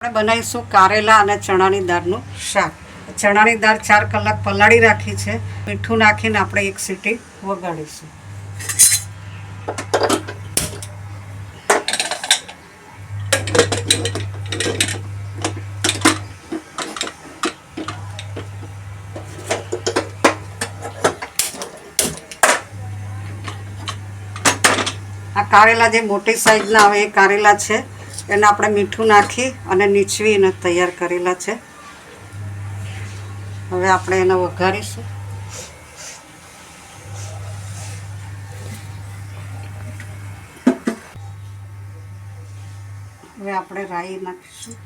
આપણે બનાવીશું કારેલા અને ચણાની દાળનું શાક. ચણાની દાળ ચાર કલાક પલાળી રાખી છે. મીઠું નાખીને આપણે એક સીટી વગાડીશું. આ કારેલા જે મોટી સાઈઝના આવે, એ કારેલા છે. એને આપણે મીઠું નાખી અને નીચવીને તૈયાર કરેલા છે. હવે આપણે એને વઘારીશું. હવે આપણે રાઈ નાખીશું.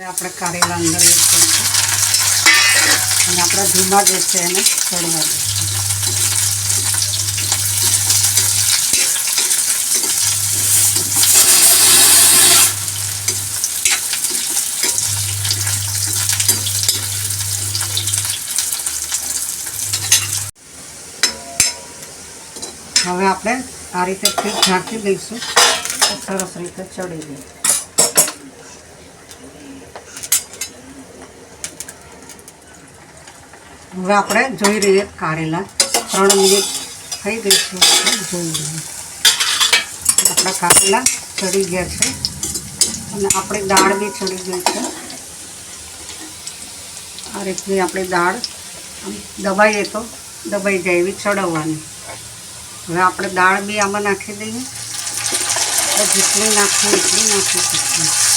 આપણે કારેલા અંદર વેચીશું અને આપણા ધીમા જે છે એને ચડવા દઈશું. હવે આપણે આ રીતે ફીટ દઈશું સરસ રીતે ચડી જાય હવે આપણે જોઈ રહીએ કારેલા. ત્રણ મિનિટ થઈ ગઈ છે જોઈ રહીએ. આપણા કારેલા ચડી ગયા છે. અને આપણી દાળ બી ચડી ગઈ છે. આ રીતની આપણે દાળ દબાઈએ તો દબાઈ જાય એવી ચડવવાની. હવે આપણે દાળ બી આમાં નાખી દઈએ. જેટલી નાખવું એટલી નાખી શકીએ.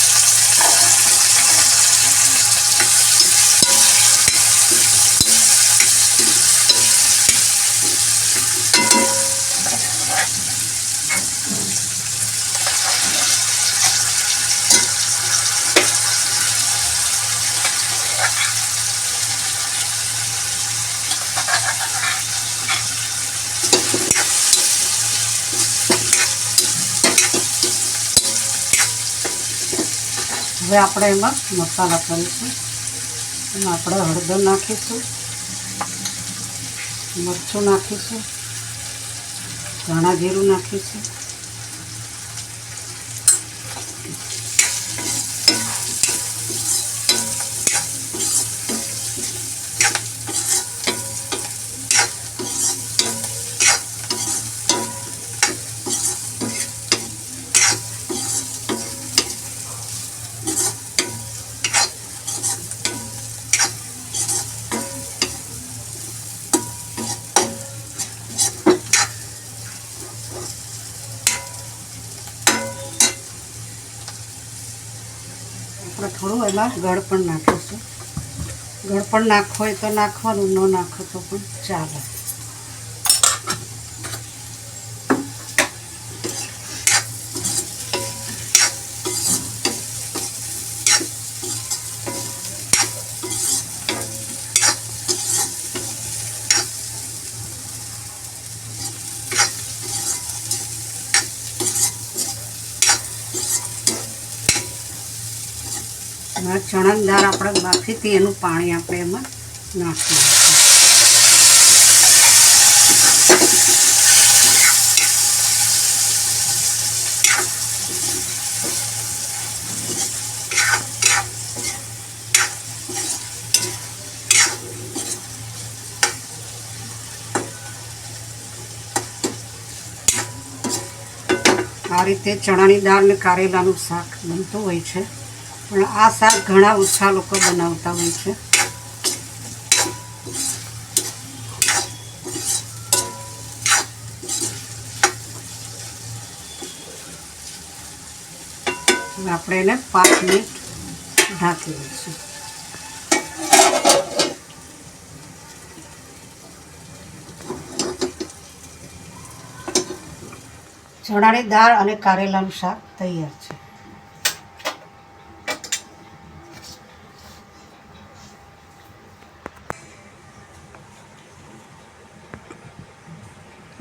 હવે આપણે એમાં મસાલા કરીશું. એમાં આપણે હળદર નાખીશું. મરચું નાખીશું. ધાણા જીરું નાખીશું. આપણે થોડું એમાં ગળ પણ નાખીશું. ગળ પણ નાખો હોય તો નાખવાનું, ન નાખો તો પણ ચાલે. અને ચણક દાળ આપણે બાફી એનું પાણી આપણે એમાં નાખી આ રીતે ચણાની દાળ ને કારેલાનું શાક બનતું હોય છે. પણ આ શાક ઘણા ઓછા લોકો બનાવતા હોય છે. આપણે એને પાંચ મિનિટ ઢાંકી દઈશું. ચણાની દાળ અને કારેલાનું શાક તૈયાર છે.